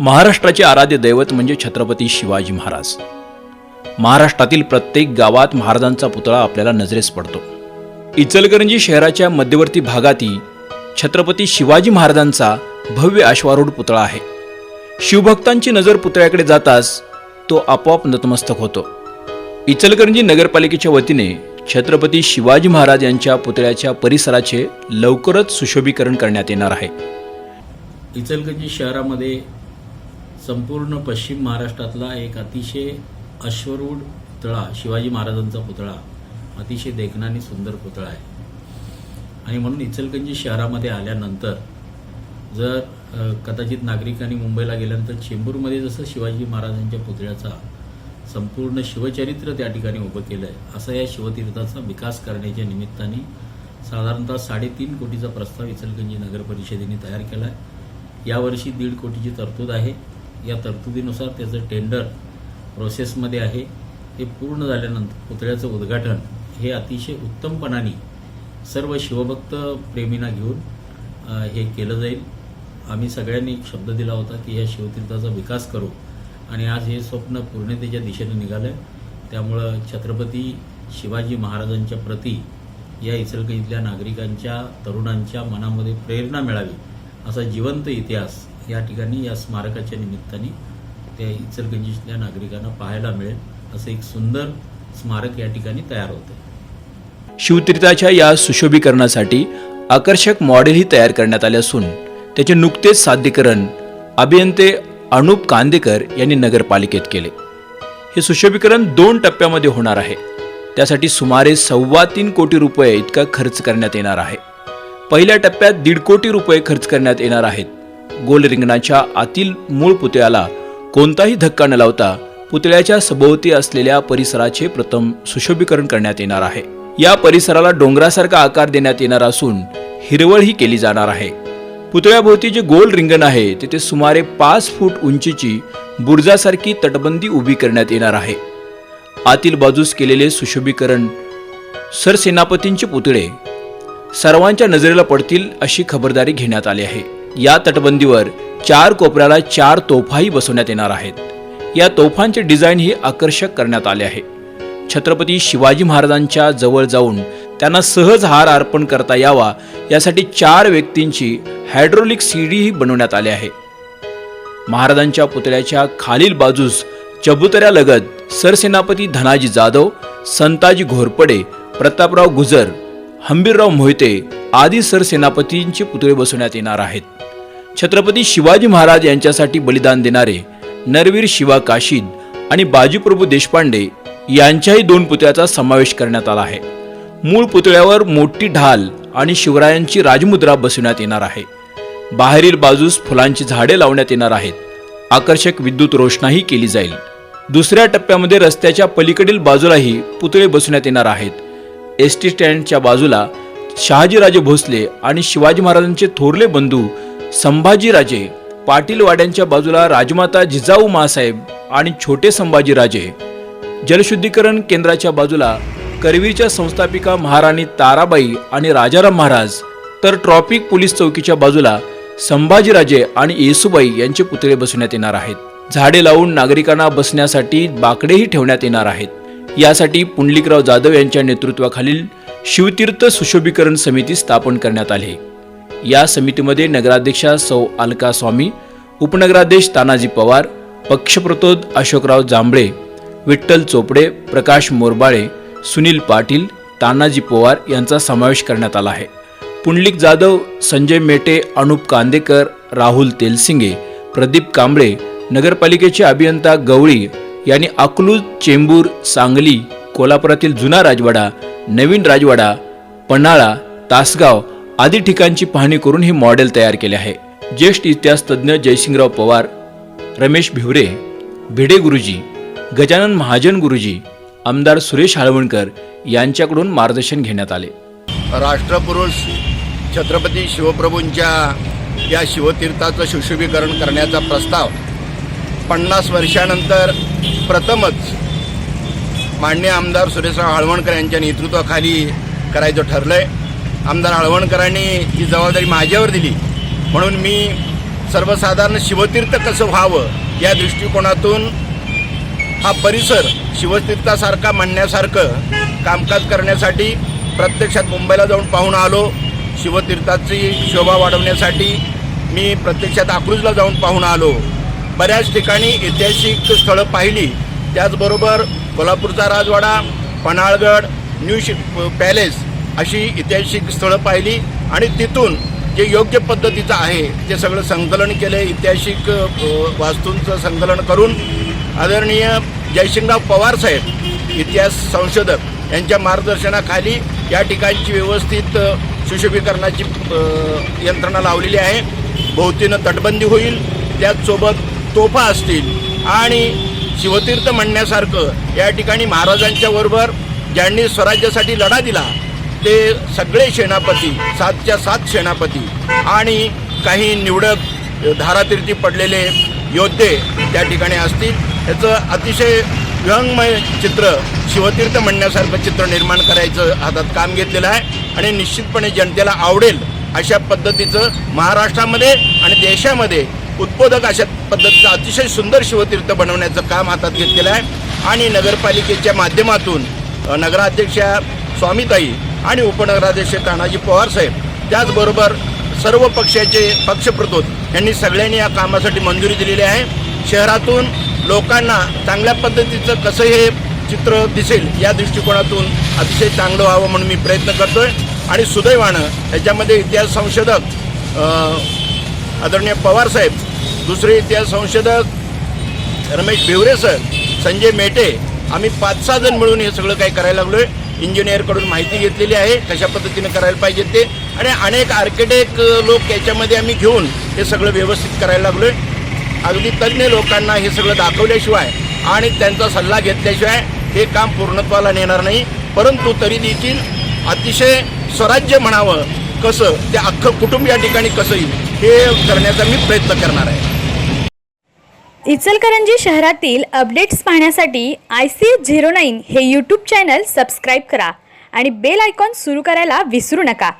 महाराष्ट्राचे आराध्य दैवत म्हणजे छत्रपती शिवाजी महाराज. महाराष्ट्रातील प्रत्येक गावात महाराजांचा पुतळा आपल्याला नजरेस पडतो. इचलकरंजी शहराच्या मध्यवर्ती भागातही छत्रपती शिवाजी महाराजांचा भव्य अश्वारूढ पुतळा आहे. शिवभक्तांची नजर पुतळ्याकडे जाताच तो आपोआप नतमस्तक होतो. इचलकरंजी नगरपालिकेच्या वतीने छत्रपती शिवाजी महाराज यांच्या पुतळ्याच्या परिसराचे लवकरच सुशोभीकरण करण्यात येणार आहे. इचलकरंजी शहरामध्ये संपूर्ण पश्चिम महाराष्ट्रातला एक अतिशय अश्वरूढ पुतळा शिवाजी महाराजांचा पुतळा अतिशय देखणा आणि सुंदर पुतळा आहे. आणि म्हणून इचलकंजी शहरामध्ये आल्यानंतर जर कदाचित नागरिकांनी मुंबईला गेल्यानंतर चेंबूरमध्ये जसं शिवाजी महाराजांच्या पुतळ्याचा संपूर्ण शिवचरित्र त्या ठिकाणी उभं केलं आहे असं या शिवतीर्थाचा विकास करण्याच्या निमित्ताने साधारणतः साडेतीन कोटीचा प्रस्ताव इचलकंजी नगर परिषदेने तयार केला आहे यावर्षी दीड कोटीची तरतूद आहे. या तरतुदीनुसार त्याचं टेंडर प्रोसेसमध्ये आहे. हे पूर्ण झाल्यानंतर पुतळ्याचं उद्घाटन हे अतिशय उत्तमपणाने सर्व शिवभक्त प्रेमींना घेऊन हे केलं जाईल. आम्ही सगळ्यांनी एक शब्द दिला होता की या शिवतीर्थाचा विकास करू आणि आज हे स्वप्न पूर्णतेच्या दिशेने निघालं त्यामुळं छत्रपती शिवाजी महाराजांच्या प्रती या इचलकरंजीतल्या नागरिकांच्या तरुणांच्या मनामध्ये प्रेरणा मिळावी असा जिवंत इतिहास या ठिकाणी या स्मारकाच्या निमित्ताने त्या इचलगंजीतल्या नागरिकांना पाहायला मिळेल असं एक सुंदर स्मारक या ठिकाणी तयार होतं शिवतीर्थाच्या या सुशोभीकरणासाठी आकर्षक मॉडेलही तयार करण्यात आले असून त्याचे नुकतेच साध्यकरण अभियंते अनुप कांदेकर यांनी नगरपालिकेत केले. हे सुशोभीकरण दोन टप्प्यामध्ये होणार आहे. त्यासाठी सुमारे सव्वा तीन कोटी रुपये इतका खर्च करण्यात येणार आहे. पहिल्या टप्प्यात दीड कोटी रुपये खर्च करण्यात येणार आहेत. गोल रिंगणाच्या आतील मूळ पुतळ्याला कोणताही धक्का न लावता पुतळ्याच्या सभोवती असलेल्या परिसराचे प्रथम सुशोभीकरण करण्यात येणार आहे. या परिसराला डोंगरासारखा आकार देण्यात येणार असून हिरवळ ही केली जाणार आहे. पुतळ्याभोवती जे गोल रिंगण आहे तिथे सुमारे पाच फूट उंचीची बुर्जासारखी तटबंदी उभी करण्यात येणार आहे. आतील बाजूस केलेले सुशोभीकरण सरसेनापतींचे पुतळे सर्वांच्या नजरेला पडतील अशी खबरदारी घेण्यात आली आहे. या तटबंदीवर चार कोपऱ्याला चार तोफाही बसवण्यात येणार आहेत. या तोफांचे डिझाईन ही आकर्षक करण्यात आले आहे. छत्रपती शिवाजी महाराजांच्या जवळ जाऊन त्यांना सहज हार अर्पण करता यावा यासाठी चार व्यक्तींची हायड्रोलिक सीडीही बनवण्यात आली आहे. महाराजांच्या पुतळ्याच्या खालील बाजूस चबुतऱ्यालगत सरसेनापती धनाजी जाधव संताजी घोरपडे प्रतापराव गुजर हंबीरराव मोहिते आदी सरसेनापतींचे पुतळे बसवण्यात येणार आहेत. छत्रपती शिवाजी महाराज यांच्यासाठी बलिदान देणारे नरवीर शिवा काशीद आणि बाजीप्रभू देशपांडे यांच्याही दोन पुतळ्याचा समावेश करण्यात आला आहे. मूळ पुतळ्यावर मोठी ढाल आणि शिवरायांची राजमुद्रा बसवण्यात येणार आहे. बाहेरील बाजूस फुलांची झाडे लावण्यात येणार आहेत. आकर्षक विद्युत रोषणाही केली जाईल. दुसऱ्या टप्प्यामध्ये रस्त्याच्या पलीकडील बाजूलाही पुतळे बसवण्यात येणार आहेत. एस टी स्टँडच्या बाजूला शहाजीराजे भोसले आणि शिवाजी महाराजांचे थोरले बंधू संभाजीराजे पाटीलवाड्यांच्या बाजूला राजमाता जिजाऊ मासाहेब आणि छोटे संभाजीराजे. जलशुद्धीकरण केंद्राच्या बाजूला करवीरच्या संस्थापिका महाराणी ताराबाई आणि राजाराम महाराज तर ट्रॉफिक पोलीस चौकीच्या बाजूला संभाजीराजे आणि येसुबाई यांचे पुतळे बसवण्यात येणार आहेत. झाडे लावून नागरिकांना बसण्यासाठी बाकडेही ठेवण्यात येणार आहेत. यासाठी पुंडलिकराव जाधव यांच्या नेतृत्वाखालील शिवतीर्थ सुशोभीकरण समिती स्थापन करण्यात आली. या समितीमध्ये नगराध्यक्षा सौ अलका स्वामी उपनगराध्यक्ष तानाजी पवार पक्षप्रतोद अशोकराव जांभळे विठ्ठल चोपडे प्रकाश मोरबाळे सुनील पाटील तानाजी पवार यांचा समावेश करण्यात आला आहे. पुंडलिक जाधव संजय मेटे अनुप कांदेकर राहुल तेलसिंगे प्रदीप कांबळे नगरपालिकेचे अभियंता गवळी यांनी अकलूज चेंबूर सांगली कोल्हापुरातील जुना राजवाडा नवीन राजवाडा पन्हाळा तासगाव आदी ठिकाणची पाहणी करून हे मॉडेल तयार केले आहे. ज्येष्ठ इतिहास तज्ज्ञ जयसिंगराव पवार रमेश भिवरे भिडे गुरुजी गजानन महाजन गुरुजी आमदार सुरेश हाळवणकर यांच्याकडून मार्गदर्शन घेण्यात आले. राष्ट्रपुरुष छत्रपती शिवप्रभूंच्या या शिवतीर्थाचं सुशोभीकरण करण्याचा प्रस्ताव पन्नास वर्षानंतर प्रथमच मान्य आमदार सुरेशराव हळवणकर यांच्या नेतृत्वाखाली करायचं ठरलं आहे आमदार हळवणकरांनी ही जबाबदारी माझ्यावर दिली. म्हणून मी सर्वसाधारण शिवतीर्थ कसं व्हावं या दृष्टिकोनातून हा परिसर शिवतीर्थासारखा म्हणण्यासारखं कामकाज करण्यासाठी प्रत्यक्षात मुंबईला जाऊन पाहून आलो. शिवतीर्थाची शोभा वाढवण्यासाठी मी प्रत्यक्षात अकलूजला जाऊन पाहून आलो. बऱ्याच ठिकाणी ऐतिहासिक स्थळं पाहिली. त्याचबरोबर कोल्हापूरचा राजवाडा पन्हाळगड न्यू शि पॅलेस अशी ऐतिहासिक स्थळं पाहिली आणि तिथून जे योग्य पद्धतीचं आहे ते सगळं संकलन केलं ऐतिहासिक वास्तूंचं संकलन करून आदरणीय जयसिंगराव पवार साहेब इतिहास संशोधक यांच्या मार्गदर्शनाखाली या ठिकाणची व्यवस्थित सुशोभीकरणाची यंत्रणा लावलेली आहे. भोवतीनं तटबंदी होईल त्याचसोबत तोफा असतील आणि शिवतीर्थ म्हणण्यासारखं या ठिकाणी महाराजांच्या बरोबर ज्यांनी स्वराज्यासाठी लढा दिला ते सगळे सेनापती सातच्या सात सेनापती आणि काही निवडक धारातीर्थी पडलेले योद्धे त्या ठिकाणी असतील. याचं अतिशय व्यंगमय चित्र शिवतीर्थ म्हणण्यासारखं चित्र निर्माण करायचं हातात काम घेतलेलं आहे. आणि निश्चितपणे जनतेला आवडेल अशा पद्धतीचं महाराष्ट्रामध्ये आणि देशामध्ये उत्पादक अशा पद्धतीचं अतिशय सुंदर शिवतीर्थ बनवण्याचं काम हातात घेतलेलं आहे. आणि नगरपालिकेच्या माध्यमातून नगराध्यक्षा स्वामीताई आणि उपनगराध्यक्ष तानाजी पवार साहेब त्याचबरोबर सर्व पक्षाचे पक्षप्रतोद यांनी सगळ्यांनी या कामासाठी मंजुरी दिलेली आहे. शहरातून लोकांना चांगल्या पद्धतीचं कसं हे चित्र दिसेल या दृष्टिकोनातून अतिशय चांगलं व्हावं म्हणून मी प्रयत्न करतो आहे आणि सुदैवानं ह्याच्यामध्ये इतिहास संशोधक आदरणीय पवार साहेब दुसरे इतिहास संशोधक रमेश भिवरे सर संजय मेटे आम्ही पाच सहा जण मिळून हे सगळं काही करायला लागलो आहे इंजिनियरकडून माहिती घेतलेली आहे कशा पद्धतीने करायला पाहिजे ते. आणि अनेक आर्किटेक्ट लोक याच्यामध्ये आम्ही घेऊन हे सगळं व्यवस्थित करायला लागलोय. अगदी तज्ज्ञ लोकांना हे सगळं दाखवल्याशिवाय आणि त्यांचा सल्ला घेतल्याशिवाय हे काम पूर्णत्वाला नेणार नाही. परंतु तरी देखील अतिशय स्वराज्य म्हणावं कसं ते अख्खं कुटुंब या ठिकाणी कसं येईल हे करण्याचा मी प्रयत्न करणार आहे. इचलकरंजी शहरातील अपडेट्स पाहण्यासाठी आय सी झिरो नाईन हे यूट्यूब चॅनल सबस्क्राईब करा आणि बेल आयकॉन सुरू करायला विसरू नका.